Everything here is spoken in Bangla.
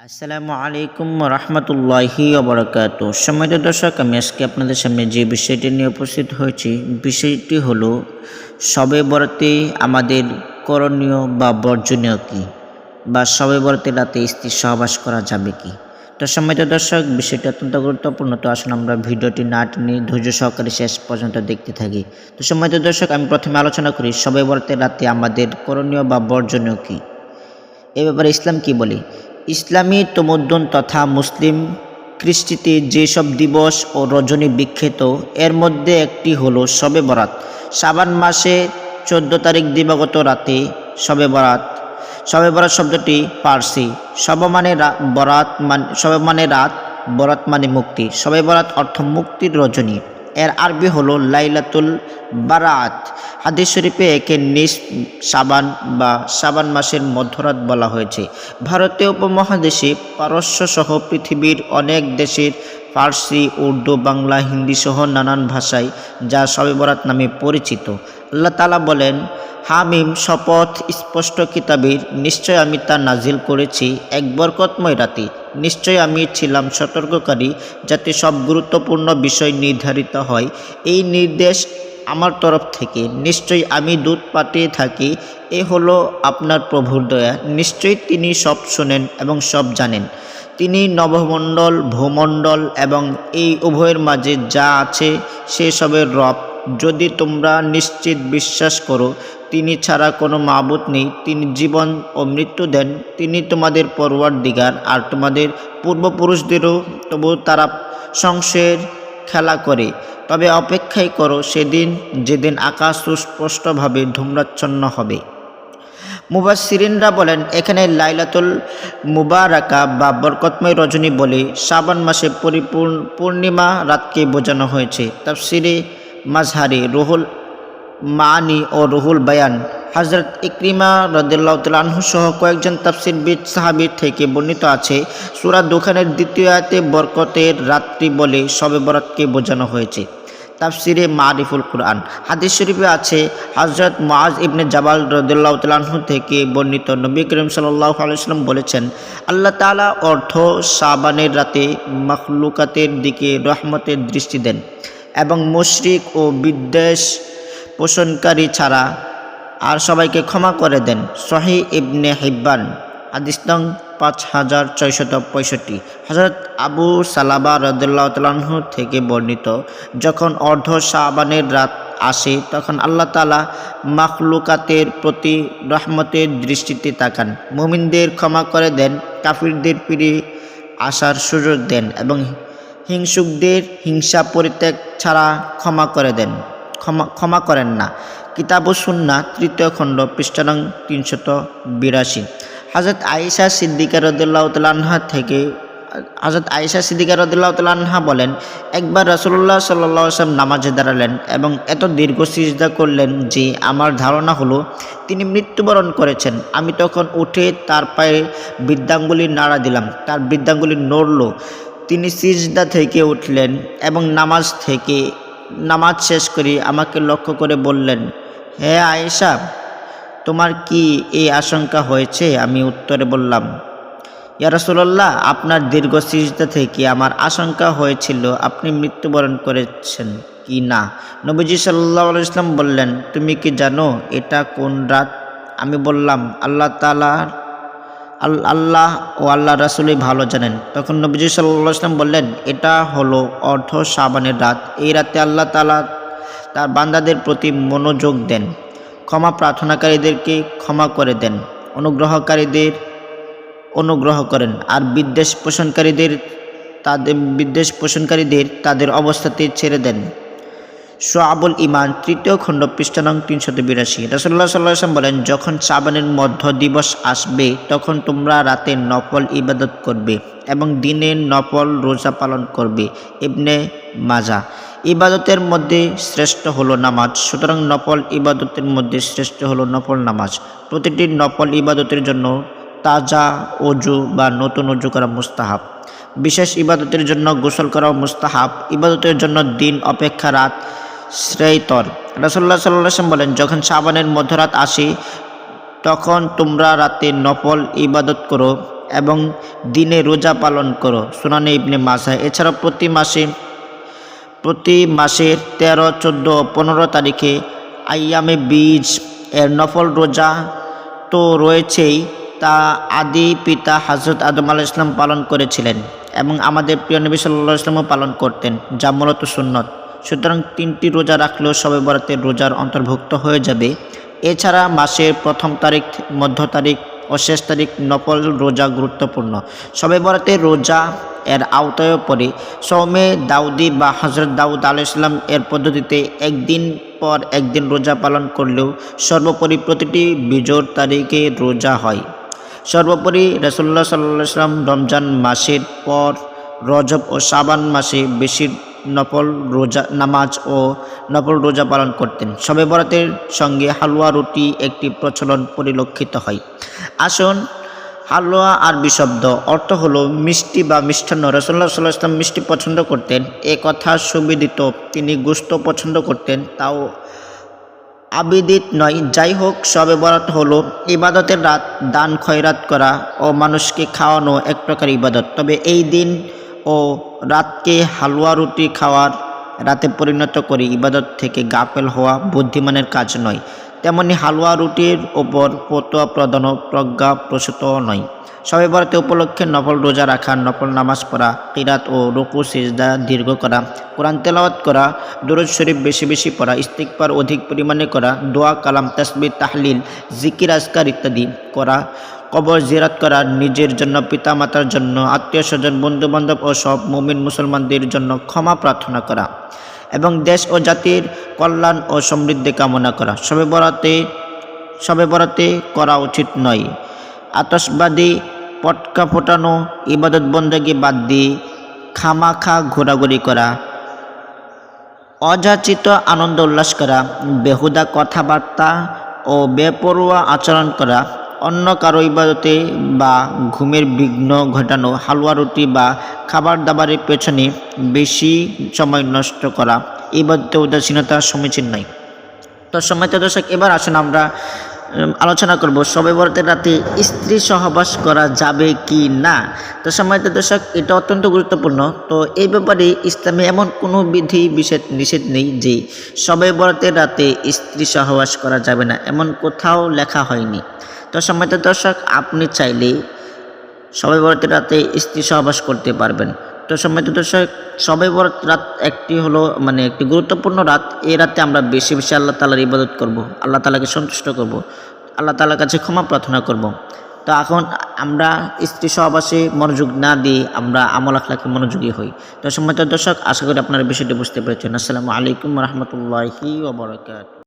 আসসালামু আলাইকুম রহমতুল্লাহি অবরাকাত সম্মানিত দর্শক, আমি আজকে আপনাদের সামনে যে বিষয়টি নিয়ে উপস্থিত হয়েছি, বিষয়টি হলো, সবে বরাতে আমাদের করণীয় বা বর্জনীয় কি? বা সবে বরাতে রাতে স্ত্রী সহবাস করা যাবে কি? তো সম্মানিত দর্শক, বিষয়টি অত্যন্ত গুরুত্বপূর্ণ। তো আসুন আমরা ভিডিওটি না টেনে ধৈর্য সহকারে শেষ পর্যন্ত দেখতে থাকি। তো সম্মানিত দর্শক, আমি প্রথমে আলোচনা করি, সবে বরাতে রাতে আমাদের করণীয় বা বর্জনীয় কী? এ ব্যাপারে ইসলাম কি বলে? ইসলামী তমুদ্দন তথা মুসলিম কৃষ্টিতে যেসব দিবস ও রজনী বিখ্যাত, এর মধ্যে একটি হলো শবে বরাত। সাবান মাসে চোদ্দ তারিখ দিবাগত রাতে শবে বরাত। শবে বরাত শব্দটি পার্সি। শব মানে বরাত মানে শবে মানে রাত, বরাত মানে মুক্তি। শবে বরাত অর্থ মুক্তির রজনী। এর আরবি হলো লাইলাতুল বারাত। হাদিস শরীফে একে নিস, সাবান বা সাবান মাসের মধ্যরাত বলা হয়েছে। ভারতীয় উপমহাদেশে পারস্য সহ পৃথিবীর অনেক দেশের ফার্সি, উর্দু, বাংলা, হিন্দি সহ নানান ভাষায়, যা শবে বরাত নামে পরিচিত। আল্লাহ তালা বলেন, হামিম শপথ স্পষ্ট কিতাবের, নিশ্চয় আমি তা নাজিল করেছি এক বরকতময় রাতে। নিশ্চয় আমি ছিলাম সতর্ককারী যাতে সব গুরুত্বপূর্ণ বিষয় নির্ধারিত হয়। এই নির্দেশ আমার তরফ থেকে। নিশ্চয়ই আমি দুধ পাঠিয়ে থাকি। এ হলো আপনার প্রভুর দয়া। নিশ্চয়ই তিনি সব শোনেন এবং সব জানেন। তিনি নবমণ্ডল, ভূমণ্ডল এবং এই উভয়ের মাঝে যা আছে সেসবের রব। যদি তোমরা নিশ্চিত বিশ্বাস করো, তিনি ছাড়া কোনো মাবুত নেই। তিনি জীবন ও মৃত্যু দেন। তিনি তোমাদের পরওয়ার দিগার আর তোমাদের পূর্বপুরুষদেরও তবু তারা সংশয়ের খেলা করে। তবে অপেক্ষাই করো, সেদিন যেদিন আকাশ সুস্পষ্টভাবে ধূম্রাচ্ছন্ন হবে। মুবাসিরিনরা বলেন, এখানে লাইলাতুল মুবারাকা বা বরকতময় রজনী বলে শ্রাবণ মাসে পরিপূর্ণ, পূর্ণিমা রাতকে বোঝানো হয়েছে। তাফসিরে মাজহারি রুহুল মানি ও রুহুল বায়ান হজরত ইকরিমা রদুল্লাহ তালাহু সহ কয়েকজন তাফসিরবিদ সাহাবির থেকে বর্ণিত আছে, সুরা দোকানের দ্বিতীয় আয়াতে বরকতের রাত্রি বলে শবে বরাতকে বোঝানো হয়েছে। তাফসিরে মারিফুল কুরআন। হাদিস শরীফে আছে হজরত মাজ ইবনে জাবাল রদুল্লাহ তালাহু থেকে বর্ণিত নবী করিম সাল্লাহ আলাইসাল্লাম বলেছেন, আল্লাহ তাআলা অর্থ সাবানের রাতে মখলুকাতের দিকে রহমতের দৃষ্টি দেন এবং মুশরিক ও বিদ্বেষ পোষণকারী ছাড়া আর সবাইকে ক্ষমা করে দেন। সহি ইবনে হিব্বান হাদিস নং পাঁচ হাজার ছয়শত পঁয়ষট্টি। হজরত আবু সালাবা রদুল্লাহ তালাহ থেকে বর্ণিত, যখন অর্ধ শাবানের রাত আসে, তখন আল্লাহ তালা মাখলুকাতের প্রতি রহমতের দৃষ্টিতে তাকান। মুমিনদের ক্ষমা করে দেন, কাফিরদের ফিরে আসার সুযোগ দেন এবং হিংসুকদের হিংসা পরিত্যাগ ছাড়া ক্ষমা করে দেন। ক্ষমা ক্ষমা করেন না। কিতাব সুন্না তৃতীয় খণ্ড পৃষ্ঠানং তিনশত বিরাশি। হাজরত আয়েশা সিদ্দিকা রদুল্লাহ তালাহা থেকে হাজরত আয়েশা সিদ্দিকা রদুল্লাহ তালাহা বলেন, একবার রসুল্লাহ সাল্লাহ নামাজে দাঁড়ালেন এবং এত দীর্ঘ সিজদা করলেন যে আমার ধারণা হলো তিনি মৃত্যুবরণ করেছেন। আমি তখন উঠে তার পায়ে বৃদ্ধাঙ্গুলি নাড়া দিলাম, তার বৃদ্ধাঙ্গুলি নড়ল। তিনি সিজদা থেকে উঠলেন এবং নামাজ থেকে, নামাজ শেষ করে আমাকে লক্ষ্য করে বললেন, হে আয়েশা তোমার কি এই আশঙ্কা হয়েছে? আমি উত্তরে বললাম, ইয়া রাসূলুল্লাহ, আপনার দীর্ঘ সিজদা থেকে আমার আশঙ্কা হয়েছিল, আপনি মৃত্যুবরণ করেছেন কি না? নবীজি সাল্লাহ ইসলাম বললেন, তুমি কি জানো এটা কোন রাত? আমি বললাম, আল্লাহ তালার আল- আল্লাহ ও আল্লাহ রাসুলই ভালো জানেন। তখন নবীজি সাল্লাহ ইসলাম বললেন, এটা হলো অর্ধ সাবানের রাত। এই রাতে আল্লাহ তালা তার বান্দাদের প্রতি মনোযোগ দেন। ক্ষমা প্রার্থনাকারীদেরকে ক্ষমা করে দেন, অনুগ্রহকারীদের অনুগ্রহ করেন। আর বিদ্বেষ পোষণকারীদের তাদের বিদ্বেষ পোষণকারীদের তাদের অবস্থাতে ছেড়ে দেন। সোয়াবুল ইমান তৃতীয় খণ্ড পৃষ্ঠানং তিনশত বিরাশি। রসল্লা সাল্লাম বলেন, যখন সাবানের মধ্য দিবস আসবে, তখন তোমরা রাতে নফল ইবাদত করবে এবং দিনে নফল রোজা পালন করবে। ইবনে মাজা ইবাদতের মধ্যে শ্রেষ্ঠ হলো নামাজ। সুতরাং নফল ইবাদতের মধ্যে শ্রেষ্ঠ হলো নফল নামাজ। প্রতিটি নফল ইবাদতের জন্য তাজা অজু বা নতুন অজু করা মুস্তাহাব। বিশেষ ইবাদতের জন্য গোসল করা মুস্তাহাব। ইবাদতের জন্য দিন অপেক্ষা রাত শ্রেয়তর রসল্লা সাল্লাম বলেন, যখন সাবানের মধ্যরাত আসি, তখন তোমরা রাতে নফল ইবাদত করো এবং দিনে রোজা পালন করো। সুনানে ইবনে মাসা এছাড়াও প্রতি মাসে প্রতি মাসের তেরো, চোদ্দ, পনেরো তারিখে আইয়ামে বীজ এর নফল রোজা তো রয়েছেই তা আদি পিতা হজরত আদম আলাহ ইসলাম পালন করেছিলেন এবং আমাদের প্রিয় নবী সাল্লাহ ইসলামও পালন করতেন, যা মূলত সুন্নত। সুতরাং তিনটি রোজা রাখলেও সবে বরাতের রোজার অন্তর্ভুক্ত হয়ে যাবে। এছাড়া মাসের প্রথম তারিখ, মধ্য তারিখ ও শেষ তারিখ নফল রোজা গুরুত্বপূর্ণ। সবে বরাতের রোজা এর আওতায় পড়ে। সৌমে দাউদি বা হজরত দাউদ আলাইসাল্লাম এর পদ্ধতিতে একদিন পর একদিন রোজা পালন করলেও সর্বোপরি প্রতিটি বিজোর তারিখে রোজা হয়। সর্বোপরি রসুল্লাহ সাল্লাহ সাল্লাম রমজান মাসের পর রজব ও সাবান মাসে বেশি নফল রোজা, নামাজ ও নফল রোজা পালন করতেন। সবে বরাতের সঙ্গে হালুয়া রুটি একটি প্রচলন পরিলক্ষিত হয়। আসুন হালুয়া আরবি শব্দ অর্থ হলো মিষ্টি বা মিষ্টান্ন। রসল্লা সাল্লাহ ইসলাম মিষ্টি পছন্দ করতেন। এ কথা সুবিদিত। তিনি গুস্ত পছন্দ করতেন। তাও আবিদিত নয়। যাই হোক, সবে বরাত হলো। ইবাদতের রাত, দান, খয়রাত করা ও মানুষকে খাওয়ানো এক প্রকার ইবাদত। তবে এই দিন ও রাতকে হালুয়া রুটি খাওয়ার রাতে পরিণত করে ইবাদত থেকে গাফেল হওয়া বুদ্ধিমানের কাজ নয়। তেমনি হালুয়া রুটির ওপর ফতোয়া প্রদানও প্রজ্ঞা প্রসূত নয়। সবে বরাতে উপলক্ষে নফল রোজা রাখা, নফল নামাজ পড়া, কিরাত ও রুকু, সিজদা দীর্ঘ করা, কোরআন তেলাওয়াত করা, দুরুদ শরীফ বেশি বেশি পড়া ইস্তিকবার অধিক পরিমাণে করা, দোয়া, কালাম তসবি তাহলিল, জিকির, আজকার ইত্যাদি করা, কবর জিরাত করা, নিজের জন্য, পিতামাতার জন্য, আত্মীয় স্বজন, বন্ধুবান্ধব ও সব মুমিন মুসলমানদের জন্য ক্ষমা প্রার্থনা করা। এবং দেশ ও জাতির কল্যাণ ও সমৃদ্ধি কামনা করা। সবে বরাতে সবে বরাতে করা উচিত নয়। আতসবাদী পটকা ফোটানো, ইবাদত বন্দেগি বাদ দিয়ে খামাখা ঘোরাঘুরি করা, অযাচিত আনন্দ উল্লাস করা, বেহুদা কথাবার্তা ও বেপরোয়া আচরণ করা অন্য কারও ইবাদতে বা ঘুমের বিঘ্ন ঘটানো, হালুয়া রুটি বা খাবার দাবারের পেছনে বেশি সময় নষ্ট করা ইবাদতে উদাসীনতা সমীচীন নয় তো সময় দর্শক, এবার আসুন আমরা আলোচনা করব সবে বরাতের রাতে স্ত্রী সহবাস করা যাবে কি না? তো সময়তে দর্শক, এটা অত্যন্ত গুরুত্বপূর্ণ। তো এই ব্যাপারে ইসলামে এমন কোনো বিধি নিষেধ নিষেধ নেই যে সবে বরাতের রাতে স্ত্রী সহবাস করা যাবে না, এমন কোথাও লেখা হয়নি। তো সময়তে দর্শক, আপনি চাইলে সবাই বরাতের রাতে স্ত্রী সহবাস করতে পারবেন। তো সম্মানিত দর্শক সবাই বরাত রাত একটি হলো মানে একটি গুরুত্বপূর্ণ রাত। এই রাতে আমরা বেশি বেশি আল্লাহ তালার ইবাদত করব, আল্লাহ তালাকে সন্তুষ্ট করব, আল্লাহ তালার কাছে ক্ষমা প্রার্থনা করব। তো এখন আমরা স্ত্রী সহবাসে মনোযোগ না দিয়ে আমরা আমল আখলাকে মনোযোগী হই। তো সম্মানিত দর্শক, আশা করি আপনারা বিষয়টি বুঝতে পেরেছেন। আসসালামু আলাইকুম রহমতুল্লাহি ওবরাকাত